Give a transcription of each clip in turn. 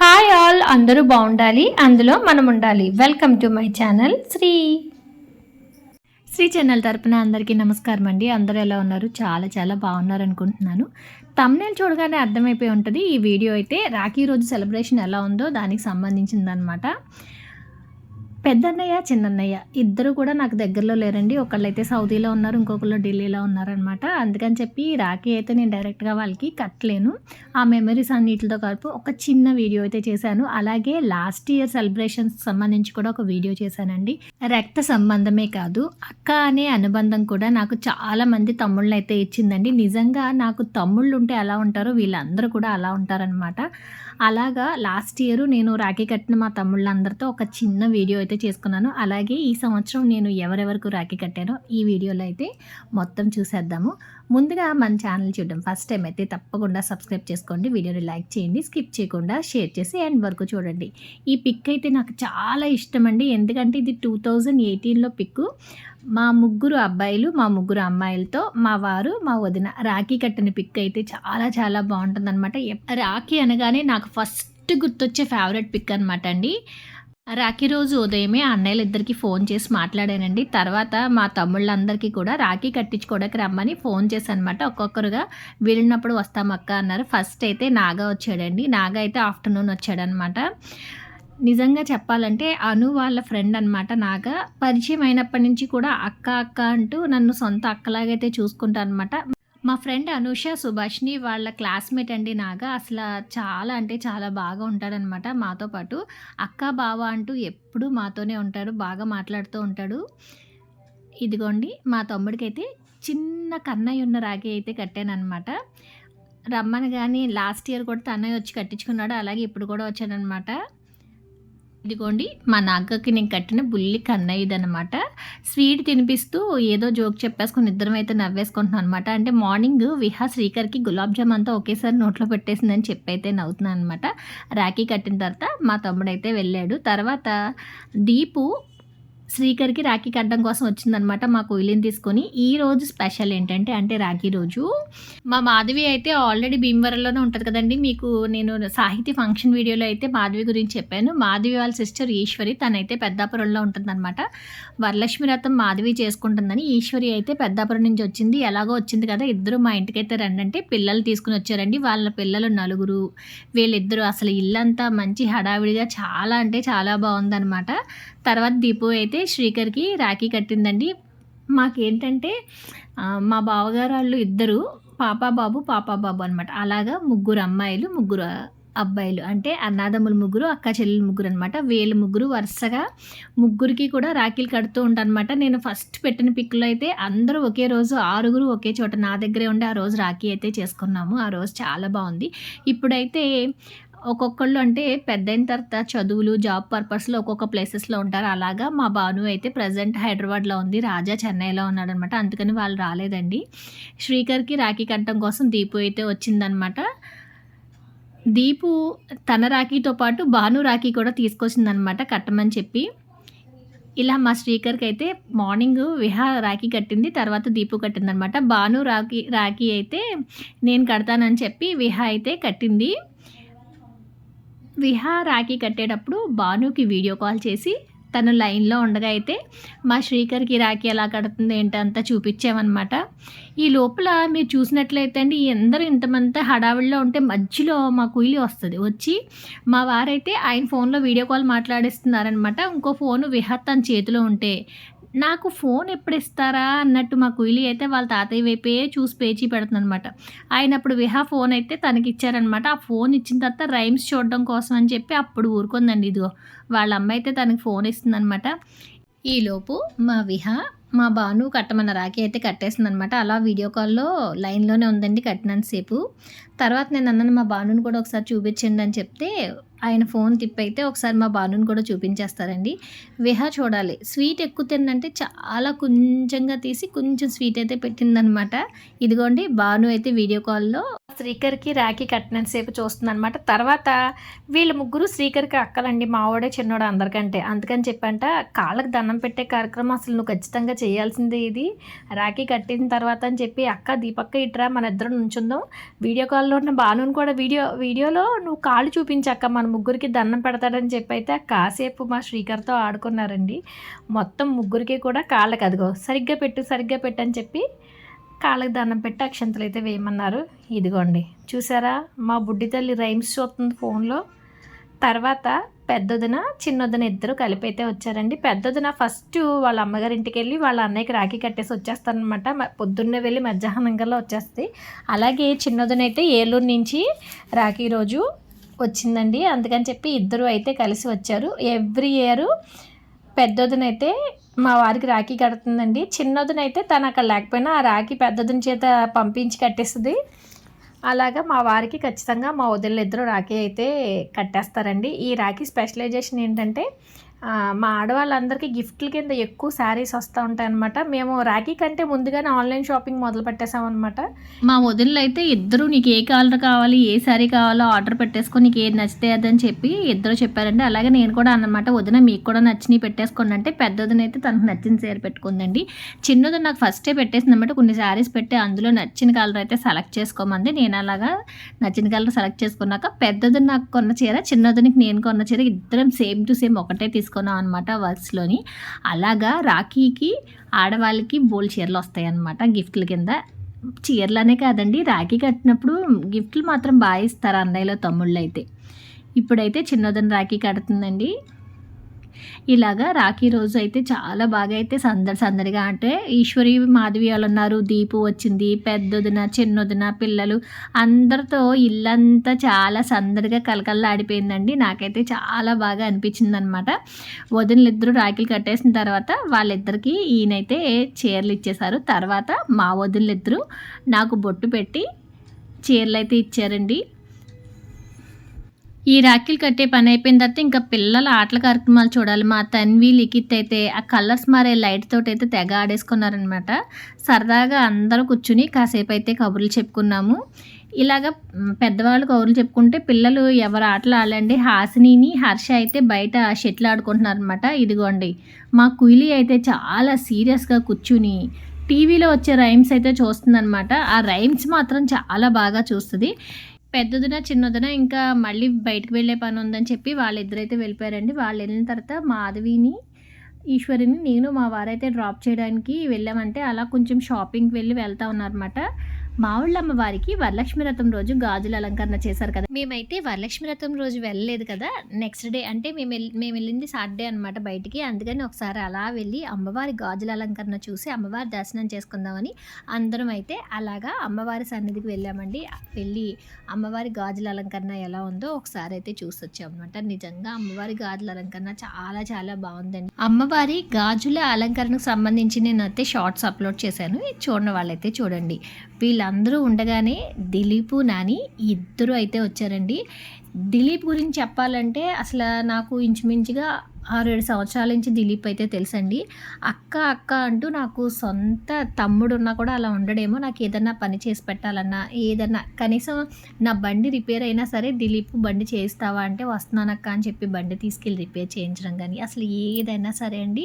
Hi all అందరూ బాగుండాలి అందులో మనం ఉండాలి. Welcome to my channel Sri. Sri channel తరపున అందరికీ నమస్కారం అండి. అందరూ ఎలా ఉన్నారు? చాలా చాలా బాగున్నారు అనుకుంటున్నాను. తమ్నేల్ చూడగానే అర్థమైపోయి ఉంటుంది. ఈ వీడియో అయితే రాఖీ రోజు సెలబ్రేషన్ ఎలా ఉందో దానికి సంబంధించిందనమాట పెద్దన్నయ్య చిన్నన్నయ్య ఇద్దరు కూడా నాకు దగ్గరలో లేరండి. ఒకళ్ళైతే సౌదీలో ఉన్నారు ఇంకొకళ్ళు ఢిల్లీలో ఉన్నారనమాట అందుకని చెప్పి రాఖీ అయితే నేను డైరెక్ట్గా వాళ్ళకి కట్టలేను. ఆ మెమరీస్ అన్నిటితో కలిపి ఒక చిన్న వీడియో అయితే చేశాను. అలాగే లాస్ట్ ఇయర్ సెలబ్రేషన్స్ సంబంధించి కూడా ఒక వీడియో చేశానండి. రక్త సంబంధమే కాదు అక్క అనే అనుబంధం కూడా నాకు చాలా మంది తమ్ముళ్ళని అయితే ఇచ్చిందండి. నిజంగా నాకు తమ్ముళ్ళు ఉంటే ఎలా ఉంటారో వీళ్ళందరూ కూడా అలా ఉంటారనమాట అలాగా లాస్ట్ ఇయర్ నేను రాఖీ కట్టిన మా తమ్ముళ్ళందరితో ఒక చిన్న వీడియో అయితే చేసుకున్నాను. అలాగే ఈ సంవత్సరం నేను ఎవరెవరికి రాఖీ కట్టానో ఈ వీడియోలో అయితే మొత్తం చూసేద్దాము. ముందుగా మన ఛానల్ చూడడం. ఫస్ట్ టైం అయితే తప్పకుండా సబ్స్క్రైబ్ చేసుకోండి. వీడియోని లైక్ చేయండి స్కిప్ చేయకుండా షేర్ చేసి ఎండ్ వరకు చూడండి. ఈ పిక్ అయితే నాకు చాలా ఇష్టం అండి ఎందుకంటే ఇది టూ థౌజండ్ ఎయిటీన్లో పిక్ మా ముగ్గురు అబ్బాయిలు మా ముగ్గురు అమ్మాయిలతో మా వారు మా వదిన రాఖీ కట్టిన పిక్ అయితే చాలా చాలా బాగుంటుందన్నమాట. అనమాట రాఖీ అనగానే నాకు ఫస్ట్ గుర్తొచ్చే ఫేవరెట్ పిక్ అనమాట అండి. రాఖీ రోజు ఉదయమే అన్నయ్యలు ఇద్దరికి ఫోన్ చేసి మాట్లాడానండి. తర్వాత మా తమ్ముళ్ళందరికీ కూడా రాఖీ కట్టించుకోవడానికి రమ్మని ఫోన్ చేశానమాట ఒక్కొక్కరుగా. వెళ్ళినప్పుడు వస్తామక్క అన్నారు. ఫస్ట్ అయితే నాగా వచ్చాడండి. నాగా అయితే ఆఫ్టర్నూన్ వచ్చాడనమాట నిజంగా చెప్పాలంటే అను వాళ్ళ ఫ్రెండ్ అనమాట నాగా. పరిచయం అయినప్పటి నుంచి కూడా అక్క అక్క అంటూ నన్ను సొంత అక్కలాగైతే చూసుకుంటా అనమాట మా ఫ్రెండ్ అనుష సుభాష్ని వాళ్ళ క్లాస్మేట్ అండి నాగా. అసలు చాలా అంటే చాలా బాగా ఉంటాడనమాట మాతో పాటు. అక్క బావ అంటూ ఎప్పుడూ మాతోనే ఉంటాడు బాగా మాట్లాడుతూ ఉంటాడు. ఇదిగోండి మా తమ్ముడికైతే చిన్న కన్నయ్య ఉన్న రాగి అయితే కట్టానమాట రమ్మని కానీ లాస్ట్ ఇయర్ కూడా తన్నయ్య వచ్చి కట్టించుకున్నాడు అలాగే ఇప్పుడు కూడా వచ్చానమాట ఇదిగోండి మా నాగకి నేను కట్టిన బుల్లి కన్నయ్యదనమాట స్వీట్ తినిపిస్తూ ఏదో జోక్ చెప్పేసుకుని ఇద్దరం అయితే నవ్వేసుకుంటున్నాను అనమాట అంటే మార్నింగ్ విహా శ్రీకర్కి గులాబ్ జామ్ అంతా ఒకేసారి నోట్లో పెట్టేసిందని చెప్పి అయితే నవ్వుతున్నాను అనమాట రాఖీ కట్టిన తర్వాత మా తమ్ముడైతే వెళ్ళాడు. తర్వాత దీపు శ్రీకర్కి రాఖీ కట్టడం కోసం వచ్చిందనమాట మా కోయిలిని తీసుకొని. ఈ రోజు స్పెషల్ ఏంటంటే అంటే రాఖీ రోజు. మా మాధవి అయితే ఆల్రెడీ భీమవరంలోనే ఉంటుంది కదండి. మీకు నేను సాహితీ ఫంక్షన్ వీడియోలో అయితే మాధవి గురించి చెప్పాను. మాధవి వాళ్ళ సిస్టర్ ఈశ్వరి తనైతే పెద్దాపురంలో ఉంటుందన్నమాట. వరలక్ష్మి రథం మాధవి చేసుకుంటుందని ఈశ్వరి అయితే పెద్దాపురం నుంచి వచ్చింది. ఎలాగో వచ్చింది కదా ఇద్దరు మా ఇంటికైతే రండి అంటే పిల్లలు తీసుకుని వచ్చారండి. వాళ్ళ పిల్లలు నలుగురు వీళ్ళిద్దరూ అసలు ఇల్లంతా మంచి హడావిడిగా చాలా అంటే చాలా బాగుందన్నమాట. తర్వాత దీపు అయితే శ్రీకర్కి రాఖీ కట్టిందండి. మాకేంటంటే మా బావగారు వాళ్ళు ఇద్దరు పాపా బాబు పాపా బాబు అనమాట అలాగా ముగ్గురు అమ్మాయిలు ముగ్గురు అబ్బాయిలు. అంటే అన్నాదమ్ములు ముగ్గురు అక్క చెల్లెలు ముగ్గురు అనమాట వీళ్ళ ముగ్గురు వరుసగా ముగ్గురికి కూడా రాఖీలు కడుతూ ఉంటానమాట నేను ఫస్ట్ పెట్టిన పిక్లో అయితే అందరూ ఒకే రోజు ఆరుగురు ఒకే చోట నా దగ్గరే ఉండి ఆ రోజు రాఖీ అయితే చేసుకున్నాము. ఆ రోజు చాలా బాగుంది. ఇప్పుడైతే ఒక్కొక్కళ్ళు అంటే పెద్ద అయిన తర్వాత చదువులు జాబ్ పర్పస్లో ఒక్కొక్క ప్లేసెస్లో ఉంటారు. అలాగా మా భాను అయితే ప్రజెంట్ హైదరాబాద్లో ఉంది. రాజా చెన్నైలో ఉన్నాడనమాట. అందుకని వాళ్ళు రాలేదండి. శ్రీకర్కి రాఖీ కట్టడం కోసం దీపు అయితే వచ్చిందనమాట. దీపు తన రాఖీతో పాటు భాను రాఖీ కూడా తీసుకొచ్చిందనమాట కట్టమని చెప్పి. ఇలా మా శ్రీకర్కి అయితే మార్నింగ్ విహా రాఖీ కట్టింది తర్వాత దీపు కట్టిందనమాట. భాను రాఖీ రాఖీ అయితే నేను కడతానని చెప్పి విహా అయితే కట్టింది. విహా రాఖీ కట్టేటప్పుడు భానుకి వీడియో కాల్ చేసి తను లైన్లో ఉండగా అయితే మా శ్రీకర్కి రాఖీ ఎలా కడుతుంది ఏంటంతా చూపించామన్నమాట. ఈ లోపల మీరు చూసినట్లయితే అండి అందరూ ఇంతమంతా హడావిడిలో ఉంటే మధ్యలో మా కుయిలి వస్తుంది. వచ్చి మా వారైతే ఆయన ఫోన్లో వీడియో కాల్ మాట్లాడిస్తున్నారనమాట ఇంకో ఫోను విహత్ తన చేతిలో ఉంటే నాకు ఫోన్ ఎప్పుడు ఇస్తారా అన్నట్టు మా కుయిలి అయితే వాళ్ళ తాతయ్య వైపే చూసి పేచి పెడుతుందనమాట ఆయన అప్పుడు విహా ఫోన్ అయితే తనకి ఇచ్చారనమాట ఆ ఫోన్ ఇచ్చిన తర్వాత రైమ్స్ చూడడం కోసం అని చెప్పి అప్పుడు ఊరుకుందండి ఇదిగో. వాళ్ళ అమ్మ అయితే తనకి ఫోన్ ఇస్తుందనమాట ఈలోపు మా విహా మా బాను కట్టమన్న రాఖీ అయితే కట్టేసింది అనమాట అలా వీడియో కాల్లో లైన్లోనే ఉందండి కట్టినంతసేపు తర్వాత నేను అన్నాను మా బానుని కూడా ఒకసారి చూపించండి అని చెప్తే ఆయన ఫోన్ తిప్పైతే ఒకసారి మా బానుని కూడా చూపించేస్తారండి. విహా చూడాలి. స్వీట్ ఎక్కువ తిందంటే చాలా కొంచెంగా తీసి కొంచెం స్వీట్ అయితే పెట్టిందనమాట. ఇదిగోండి బాను అయితే వీడియో కాల్లో శ్రీకర్కి రాఖీ కట్టినంతసేపు చూస్తుంది అనమాట తర్వాత వీళ్ళ ముగ్గురు శ్రీకర్కి అక్కలండి మావాడే చిన్నోడు అందరికంటే. అందుకని చెప్పంట కాళ్ళకి దండం పెట్టే కార్యక్రమం అసలు నువ్వు ఖచ్చితంగా చేయాల్సిందే ఇది. రాఖీ కట్టిన తర్వాత అని చెప్పి అక్క దీపక్క ఇట్రా మన ఇద్దరం నుంచుందాం. వీడియో కాల్ ఉన్న భానుని కూడా వీడియో వీడియోలో నువ్వు కాళ్ళు చూపించక్క మన ముగ్గురికి దండం పెడతాడని చెప్పి అయితే కాసేపు మా శ్రీకర్తో ఆడుకున్నారండి. మొత్తం ముగ్గురికి కూడా కాళ్ళకి అదిగో సరిగ్గా పెట్టు సరిగ్గా పెట్టు అని చెప్పి కాళ్ళకి దండం పెట్టి అక్షంతలు అయితే వేయమన్నారు. ఇదిగోండి చూసారా? మా బుడ్డి తల్లి రైమ్స్ చూస్తుంది ఫోన్లో. తర్వాత పెద్దదిన చిన్నదిన ఇద్దరు కలిపి అయితే వచ్చారండి. పెద్దదిన ఫస్ట్ వాళ్ళ అమ్మగారింటికి వెళ్ళి వాళ్ళ అన్నయ్యకి రాఖీ కట్టేసి వచ్చేస్తారనమాట పొద్దున్నే వెళ్ళి మధ్యాహ్నం గల్లా వచ్చేస్తాయి అలాగే చిన్నదిన అయితే ఏలూరు నుంచి రాఖీ రోజు వచ్చిందండి. అందుకని చెప్పి ఇద్దరు అయితే కలిసి వచ్చారు. ఎవ్రీ ఇయర్ పెద్దదినైతే మా వారికి రాఖీ కడుతుందండి. చిన్నదినైతే తను అక్కడ లేకపోయినా ఆ రాఖీ పెద్దదిన చేత పంపించి కట్టేస్తుంది. అలాగా మా వారికి ఖచ్చితంగా మా వదిలిద్దరూ రాఖీ అయితే కట్టేస్తారండి. ఈ రాఖీ స్పెషలైజేషన్ ఏంటంటే మా ఆడవాళ్ళందరికీ గిఫ్ట్ల కింద ఎక్కువ శారీస్ వస్తూ ఉంటాయి అనమాట మేము రాఖీ కంటే ముందుగానే ఆన్లైన్ షాపింగ్ మొదలు పెట్టేసామన్నమాట మా వదిళ్ళు అయితే ఇద్దరు నీకు ఏ కలర్ కావాలి ఏ శారీ కావాలో ఆర్డర్ పెట్టేసుకొని నీకు ఏది నచ్చితే అదని చెప్పి ఇద్దరు చెప్పారండి. అలాగే నేను కూడా అన్నమాట వదిన మీకు కూడా నచ్చినవి పెట్టేసుకోండి అంటే పెద్దదిన అయితే తనకు నచ్చిన శారీ పెట్టుకుందండి. చిన్నది నాకు ఫస్టే పెట్టేసింది అనమాట కొన్ని శారీస్ పెట్టి అందులో నచ్చిన కలర్ అయితే సెలెక్ట్ చేసుకోమంది. నేను అలాగా నచ్చిన కలర్ సెలెక్ట్ చేసుకున్నాక పెద్దది నాకు కొన్న చీర చిన్నదినికి నేను కొన్న చీర ఇద్దరం సేమ్ టు సేమ్ ఒకటే తీసుకున్నాం అనమాట వర్క్స్లోని. అలాగా రాఖీకి ఆడవాళ్ళకి బోల్ చీరలు వస్తాయి అనమాట గిఫ్ట్ల కింద. చీరలనే కాదండి రాఖీ కట్టినప్పుడు గిఫ్ట్లు మాత్రం బాగా ఇస్తారు అన్నయ్యలో తమ్ముళ్ళు అయితే ఇప్పుడైతే చిన్నదని రాఖీ కడుతుందండి. ఇలాగా రాఖీ రోజు అయితే చాలా బాగా అయితే సందడి సందడిగా అంటే ఈశ్వరి మాధవి వాళ్ళు ఉన్నారు దీపు వచ్చింది పెద్దొదిన చిన్నొదిన పిల్లలు అందరితో ఇల్లంతా చాలా సందడిగా కలకల్లాడిపోయిందండి నాకైతే చాలా బాగా అనిపించింది అనమాట వదినలిద్దరూ రాఖీలు కట్టేసిన తర్వాత వాళ్ళిద్దరికి ఈయనైతే చీరలు ఇచ్చేశారు. తర్వాత మా వదినలిద్దరూ నాకు బొట్టు పెట్టి చీరలు అయితే ఇచ్చారండి. ఈ రాఖీలు కట్టే పని అయిపోయిన తర్వాత ఇంకా పిల్లల ఆటల కార్యక్రమాలు చూడాలి. మా తన్వి లిఖిత్ అయితే ఆ కలర్స్ మారే లైట్ తోటి అయితే తెగ ఆడేసుకున్నారనమాట సరదాగా అందరూ కూర్చుని కాసేపు అయితే కబుర్లు చెప్పుకున్నాము. ఇలాగ పెద్దవాళ్ళు కబుర్లు చెప్పుకుంటే పిల్లలు ఎవరు ఆటలు ఆడండి హాసినిని హర్ష అయితే బయట షెట్లు ఆడుకుంటున్నారనమాట ఇదిగోండి మా కుయిలి అయితే చాలా సీరియస్గా కూర్చుని టీవీలో వచ్చే రైమ్స్ అయితే చూస్తుందనమాట ఆ రైమ్స్ మాత్రం చాలా బాగా చూస్తుంది. పెద్దదిన చిన్నదిన ఇంకా మళ్ళీ బయటకు వెళ్ళే పని ఉందని చెప్పి వాళ్ళిద్దరైతే వెళ్ళిపోయారండి. వాళ్ళు వెళ్ళిన తర్వాత మాధవిని ఈశ్వరిని నేను మా వారైతే డ్రాప్ చేయడానికి వెళ్ళామంటే అలా కొంచెం షాపింగ్కి వెళ్ళి వెళ్తా ఉన్నారన్నమాట. మా వారికి వరలక్ష్మి రథం రోజు గాజుల అలంకరణ చేశారు కదా. మేమైతే వరలక్ష్మి రథం రోజు వెళ్ళలేదు కదా. నెక్స్ట్ డే అంటే మేము వెళ్ళి మేము వెళ్ళింది సాటర్డే అనమాట బయటికి. అందుకని ఒకసారి అలా వెళ్ళి అమ్మవారి గాజుల అలంకరణ చూసి అమ్మవారి దర్శనం చేసుకుందామని అందరం అయితే అలాగా అమ్మవారి సన్నిధికి వెళ్ళామండి. వెళ్ళి అమ్మవారి గాజుల అలంకరణ ఎలా ఉందో ఒకసారి అయితే చూసి అనమాట నిజంగా అమ్మవారి గాజుల అలంకరణ చాలా చాలా బాగుందండి. అమ్మవారి గాజుల అలంకరణకు సంబంధించి నేను అయితే షార్ట్స్ అప్లోడ్ చేశాను. చూడని వాళ్ళైతే చూడండి. వీళ్ళందరూ ఉండగానే దిలీపు నాని ఇద్దరు అయితే వచ్చారండి. దిలీప్ గురించి చెప్పాలంటే అసలు నాకు ఇంచుమించుగా ఆరు ఏడు సంవత్సరాల నుంచి దిలీప్ అయితే తెలుసండి. అక్క అక్క అంటూ నాకు సొంత తమ్ముడు ఉన్నా కూడా అలా ఉండడేమో నాకు ఏదన్నా పని చేసి పెట్టాలన్నా ఏదన్నా కనీసం నా బండి రిపేర్ అయినా సరే దిలీప్ బండి చేయిస్తావా అంటే వస్తున్నానక్క అని చెప్పి బండి తీసుకెళ్ళి రిపేర్ చేయించడం కానీ అసలు ఏదైనా సరే అండి.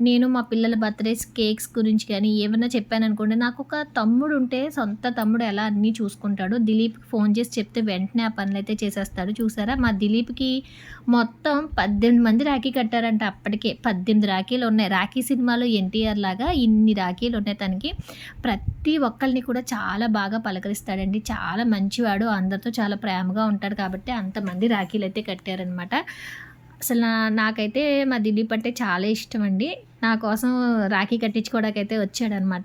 నేను మా పిల్లల బర్త్డేస్ కేక్స్ గురించి కానీ ఏమన్నా చెప్పాను అనుకోండి నాకు ఒక తమ్ముడు ఉంటే సొంత తమ్ముడు ఎలా అన్నీ చూసుకుంటాడో. దిలీప్ ఫోన్ చేసి చెప్తే వెంటనే ఆ పనులు అయితే చేసేస్తాడు చూసారా? మా దిలీప్కి మొత్తం పద్దెనిమిది మంది రాఖీ కట్టారంట అప్పటికే. పద్దెనిమిది రాఖీలు ఉన్నాయి. రాఖీ సినిమాలో ఎన్టీఆర్ లాగా ఇన్ని రాఖీలు ఉన్నాయి తనకి. ప్రతి ఒక్కరిని కూడా చాలా బాగా పలకరిస్తాడండి. చాలా మంచివాడు. అందరితో చాలా ప్రేమగా ఉంటాడు కాబట్టి అంతమంది రాఖీలు అయితే కట్టారనమాట అసలు నా- నాకైతే మా దిలీప్ అంటే చాలా ఇష్టం అండి. నా కోసం రాఖీ కట్టించుకోవడానికి అయితే వచ్చాడనమాట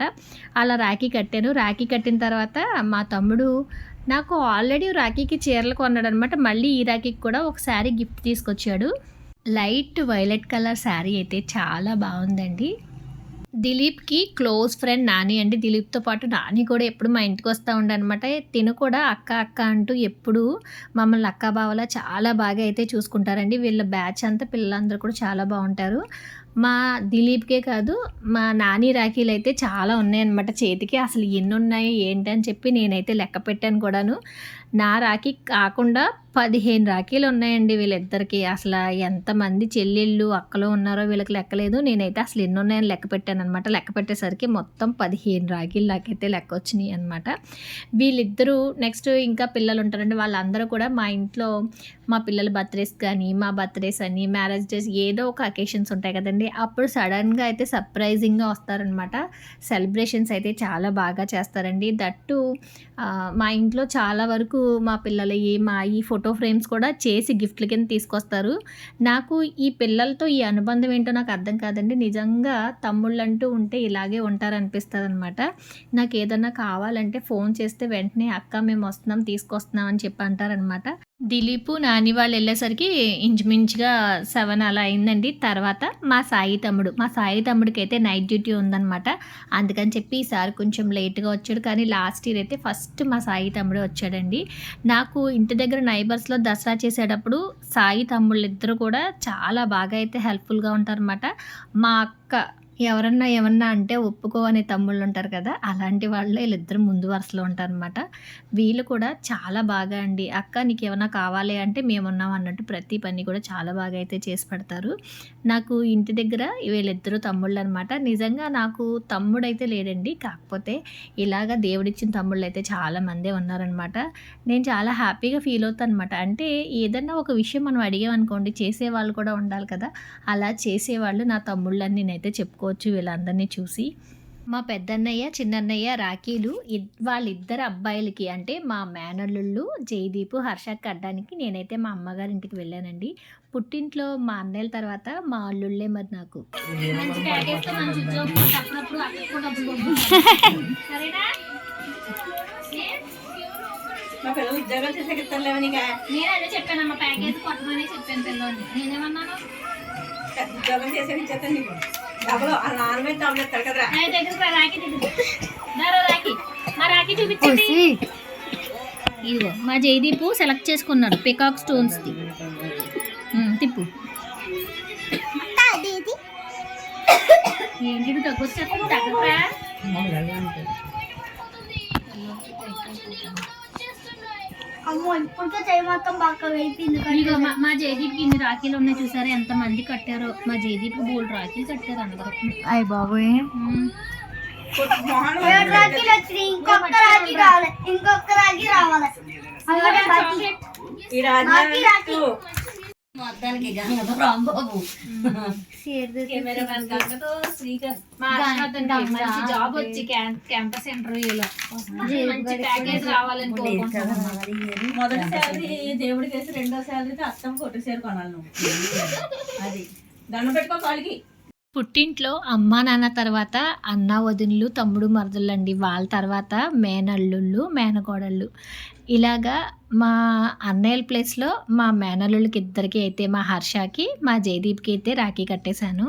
అలా రాఖీ కట్టాను. రాఖీ కట్టిన తర్వాత మా తమ్ముడు నాకు ఆల్రెడీ రాఖీకి చీరలు కొన్నాడు అనమాట మళ్ళీ ఈ రాఖీకి కూడా ఒక శారీ గిఫ్ట్ తీసుకొచ్చాడు లైట్ వైలెట్ కలర్ శారీ అయితే చాలా బాగుందండి దిలీప్‌కి క్లోజ్ ఫ్రెండ్ నాని అండి. దిలీప్‌తో పాటు నాని కూడా ఎప్పుడు మా ఇంటికి వస్తూ ఉండనమాట. తిను కూడా అక్క, అక్క అంటూ ఎప్పుడూ మమ్మల్ని అక్క బావలా చాలా బాగా అయితే చూసుకుంటారండి. వీళ్ళ బ్యాచ్ అంతా పిల్లలందరూ కూడా చాలా బాగుంటారు మా దిలీప్‌కే కాదు మా నాని రాఖీలు అయితే చాలా ఉన్నాయన్నమాట చేతికి. అసలు ఎన్నున్నాయి ఏంటి అని చెప్పి నేనైతే లెక్క పెట్టాను కూడాను. నా రాఖీ కాకుండా 15 రాఖీలు ఉన్నాయండి వీళ్ళిద్దరికీ. అసలు ఎంతమంది చెల్లెళ్ళు, అక్కలు ఉన్నారో వీళ్ళకి లెక్కలేదు. నేనైతే అసలు ఎన్నున్నాయని లెక్క పెట్టాననమాట. లెక్క పెట్టేసరికి మొత్తం 15 రాఖీలు నాకైతే లెక్క వచ్చినాయి అనమాట. వీళ్ళిద్దరూ నెక్స్ట్ ఇంకా పిల్లలు ఉంటారండి. వాళ్ళందరూ కూడా మా ఇంట్లో మా పిల్లల బర్త్‌డేస్ కానీ, మా బర్త్‌డేస్ అని, మ్యారేజ్ డేస్ ఏదో ఒక అకేషన్స్ ఉంటాయి కదండీ! అప్పుడు సడన్గా అయితే సర్ప్రైజింగ్‌గా వస్తారనమాట. సెలబ్రేషన్స్ అయితే చాలా బాగా చేస్తారండి. దట్టు మా ఇంట్లో చాలా వరకు మా పిల్లలవి మా ఈ ఫోటో ఫోటో ఫ్రేమ్స్ కూడా చేసి గిఫ్ట్‌ల కింద తీసుకొస్తారు. నాకు ఈ పిల్లలతో ఈ అనుబంధం ఏంటో నాకు అర్థం కాదండి. నిజంగా తమ్ముళ్ళు అంటూ ఉంటే ఇలాగే ఉంటారనిపిస్తుంది అనమాట నాకు ఏదన్నా కావాలంటే ఫోన్ చేస్తే వెంటనే అక్క మేము వస్తున్నాం, తీసుకొస్తున్నాం అని చెప్పి అంటారనమాట. దిలీపు, నాని వాళ్ళు వెళ్ళేసరికి ఇంచుమించుగా సెవెన్ అలా అయిందండి. తర్వాత మా సాయి తమ్ముడు. మా సాయి తమ్ముడికి అయితే నైట్ డ్యూటీ ఉందనమాట. అందుకని చెప్పి ఈసారి కొంచెం లేట్‌గా వచ్చాడు. కానీ లాస్ట్ ఇయర్ అయితే ఫస్ట్ మా సాయి తమ్ముడే వచ్చాడండి. నాకు ఇంటి దగ్గర నైబర్స్‌లో దసరా చేసేటప్పుడు సాయి తమ్ముళ్ళిద్దరూ కూడా చాలా బాగా అయితే హెల్ప్‌ఫుల్‌గా ఉంటారనమాట. మా అక్క ఎవరన్నా ఏమన్నా అంటే ఒప్పుకోవని తమ్ముళ్ళు ఉంటారు కదా! అలాంటి వాళ్ళే వీళ్ళిద్దరు ముందు వరుసలో ఉంటారనమాట. వీళ్ళు కూడా చాలా బాగా అండి. అక్క నీకు ఏమన్నా కావాలి అంటే మేమున్నాం అన్నట్టు ప్రతి పని కూడా చాలా బాగా అయితే చేసి పెడతారు. నాకు ఇంటి దగ్గర వీళ్ళిద్దరూ తమ్ముళ్ళనమాట. నిజంగా నాకు తమ్ముడైతే లేడండి. కాకపోతే ఇలాగ దేవుడిచ్చిన తమ్ముళ్ళైతే చాలా మందే ఉన్నారనమాట. నేను చాలా హ్యాపీగా ఫీల్ అవుతాను అనమాట అంటే ఏదన్నా ఒక విషయం మనం అడిగామనుకోండి చేసేవాళ్ళు కూడా ఉండాలి కదా! అలా చేసేవాళ్ళు నా తమ్ముళ్ళని నేనైతే చెప్పుకోవచ్చు వీళ్ళందరిని చూసి. మా పెద్దన్నయ్య, చిన్నన్నయ్య రాఖీలు వాళ్ళిద్దరు అబ్బాయిలకి అంటే మా మేనల్లుళ్ళు జయదీపు, హర్షకి కట్టడానికి నేనైతే మా అమ్మగారింటికి వెళ్ళానండి. పుట్టింట్లో మా అన్నయ్యల తర్వాత మా అల్లుళ్ళే మరి నాకు. చెప్పాను డబ్బులు ఆ కదరా. చూపించండి. ఇదిగో మా జయదీపు సెలెక్ట్ చేసుకున్నాడు పికాక్ స్టోన్స్ది తిప్పు. ఏంటి ఇది తగ్గొచ్చేస్తుంది? తగ్గరా అమ్మో ఇప్పటికే చేయి మొత్తం బాగా అయిపోయింది ఇదిగో మా మా జయదీప్కి ఇన్ని రాఖీలు ఉన్నాయి చూసారా? ఎంత మంది కట్టారో? మా జయదీప్ బోల్డ్ రాఖీలు కట్టారు అందరూ. అయ్య బాబోయ్. ఉమ్. మొహాలు ఏడు రాఖీలు వచ్చినాయి ఇంకొక రాఖీ కావాలి ఇంకొక రాఖీ రావాలి. అమ్మడే బాకీ. ఈ రాజు రాఖీ. మొత్తానికి జాబ్ వచ్చి క్యాంపస్ ఇంటర్వ్యూలో. మంచి ప్యాకేజ్ రావాలని మొదటి శాలరీ దేవుడికి వేసి రెండో అత్తం కొనాలి నువ్వు. అది. దండం పెట్టుకో కాలికి. పుట్టింట్లో అమ్మా నాన్న తర్వాత అన్న వదినలు తమ్ముడు మరదళ్ళు అండి వాళ్ళ తర్వాత మేనల్లుళ్ళు మేనకోడళ్ళు. ఇలాగా మా అన్నయ్యల ప్లేస్లో మా మేనల్లుళ్ళకి ఇద్దరికి అయితే మా హర్షకి మా జయదీప్కి అయితే రాఖీ కట్టేశాను.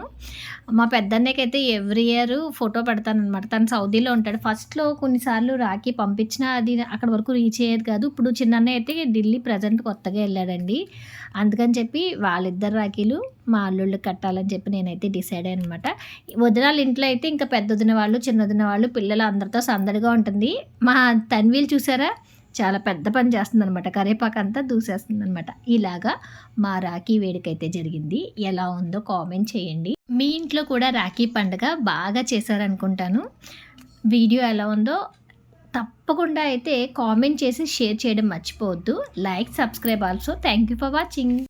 మా పెద్దన్నయ్యకి అయితే ఎవ్రీ ఇయర్ ఫోటో పెడతాను అనమాట తను సౌదీలో ఉంటాడు. ఫస్ట్లో కొన్నిసార్లు రాఖీ పంపించినా అది అక్కడ వరకు రీచ్ అయ్యేది కాదు. ఇప్పుడు చిన్నన్నయ్య అయితే ఢిల్లీ ప్రజెంట్ కొత్తగా వెళ్ళాడండి. అందుకని చెప్పి వాళ్ళిద్దరు రాఖీలు మా అల్లుళ్ళకి కట్టాలని చెప్పి నేనైతే డిసైడ్ అయ్యాను అనమాట వదినాల ఇంట్లో అయితే ఇంకా పెద్ద వదిన వాళ్ళు చిన్న వదిన వాళ్ళు పిల్లలు అందరితో సందడిగా ఉంటుంది. మా తన్వీలు చూసారా? చాలా పెద్ద పని చేస్తుంది అనమాట కరేపాకు అంతా దూసేస్తుంది అనమాట ఇలాగా మా రాఖీ వేడుక అయితే జరిగింది. ఎలా ఉందో కామెంట్ చేయండి. మీ ఇంట్లో కూడా రాఖీ పండుగ బాగా చేశారనుకుంటాను. వీడియో ఎలా ఉందో తప్పకుండా అయితే కామెంట్ చేసి షేర్ చేయడం మర్చిపోవద్దు. Like subscribe also. Thank you for watching.